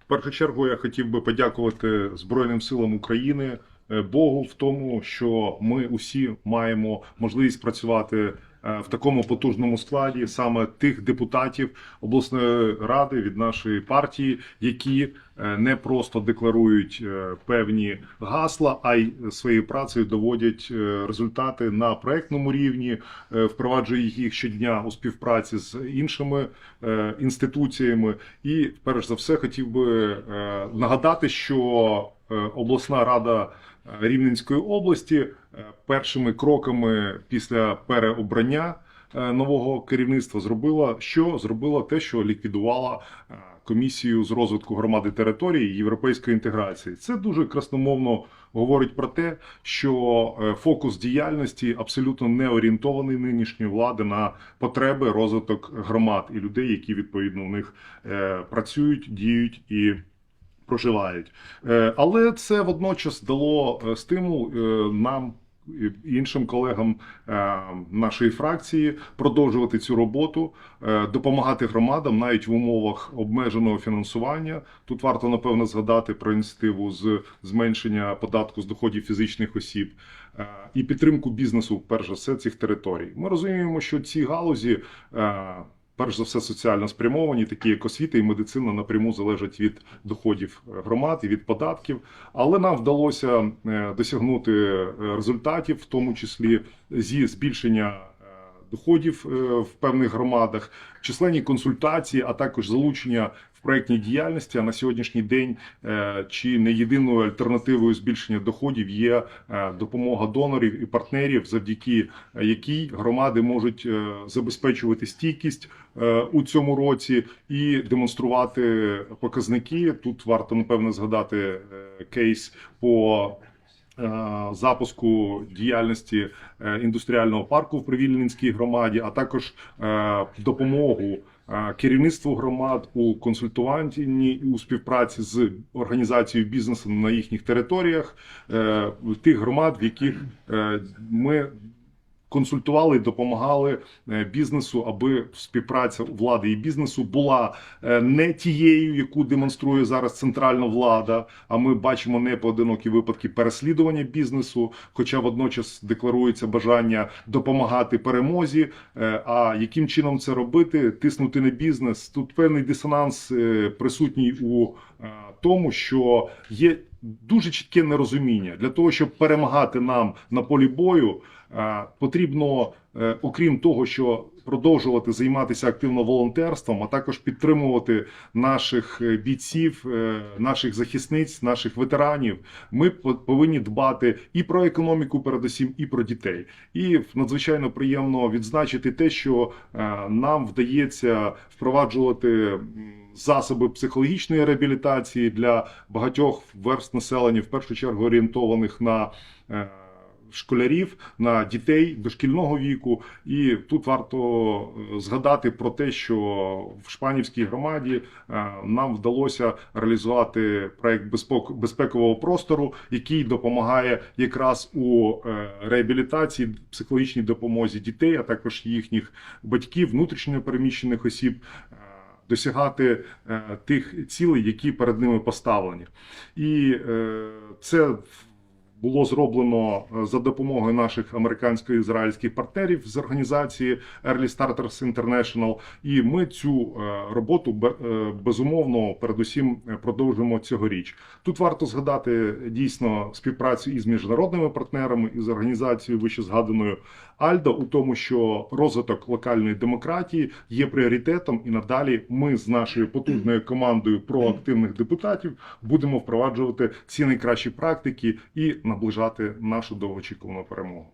В першу чергу я хотів би подякувати Збройним силам України, е, Богу в тому, що ми усі маємо можливість працювати в такому потужному складі саме тих депутатів обласної ради від нашої партії, які е, не просто декларують е, певні гасла, а й своєю працею доводять е, результати на проектному рівні, е, впроваджують їх щодня у співпраці з іншими е, інституціями. І перш за все хотів би е, нагадати, що е, обласна рада е, Рівненської області е, першими кроками після переобрання е, нового керівництва зробила що зробила те, що ліквідувала е, комісію з розвитку громади території європейської інтеграції. Це дуже красномовно говорить про те, що е, фокус діяльності абсолютно не орієнтований нинішньої влади на потреби розвиток громад і людей, які відповідно в них е, працюють, діють і. Проживають, Е, але це водночас дало е, стимул е, нам іншим колегам нашої фракції продовжувати цю роботу, допомагати громадам навіть в умовах обмеженого фінансування. Тут варто напевно згадати про ініціативу з зменшення податку з доходів фізичних осіб і підтримку бізнесу, перш за все, цих територій. Ми розуміємо, що ці галузі. Перш за все, соціально спрямовані, такі як освіта і медицина напряму залежать від доходів громад і від податків. Але нам вдалося е, досягнути е, результатів, в тому числі зі збільшення е, доходів в певних громадах, численні консультації, а також залучення проектній діяльності. А на сьогоднішній день е, чи не єдиною альтернативою збільшення доходів є е, допомога донорів і партнерів, завдяки е, якій громади можуть забезпечувати стійкість у цьому році і демонструвати показники. Тут варто напевно згадати кейс по. Запуску діяльності індустріального парку в Привільненській громаді, а також допомогу керівництву громад у консультуванні у співпраці з організацією бізнесу на їхніх територіях, е, тих громад, в яких е, ми консультували і допомагали е, бізнесу, аби співпраця влади і бізнесу була е, не тією, яку демонструє зараз центральна влада. А ми бачимо непоодинокі випадки переслідування бізнесу, хоча водночас декларується бажання допомагати перемозі. Е, А яким чином це робити? Тиснути на бізнес? Тут певний дисонанс присутній у тому, що є дуже чітке нерозуміння для того, щоб перемагати нам на полі бою. е, Потрібно, е, окрім того, що продовжувати займатися активно волонтерством, а також підтримувати наших е, бійців, наших захисниць, наших ветеранів. Ми по- повинні дбати і про економіку, передусім, і про дітей. І надзвичайно приємно відзначити те, що нам вдається впроваджувати. Засоби психологічної реабілітації для багатьох верст населення, в першу чергу орієнтованих на е, школярів, на дітей дошкільного віку. І тут варто е, згадати про те, що в Шпанівській громаді е, нам вдалося реалізувати проект безпек- безпекового простору, який допомагає якраз у реабілітації, психологічній допомозі дітей, а також їхніх батьків, внутрішньо переміщених осіб. Досягати е, тих цілей, які перед ними поставлені, і е, це було зроблено е, за допомогою наших американсько-ізраїльських партнерів з організації Early Starters International. І ми цю е, роботу е, безумовно передусім продовжимо цьогоріч. Тут варто згадати дійсно співпрацю із міжнародними партнерами із організацією вищезгаданою Альдо у тому, що розвиток локальної демократії є пріоритетом, і надалі ми з нашою потужною командою проактивних депутатів будемо впроваджувати ці найкращі практики і наближати нашу довгоочікувану перемогу.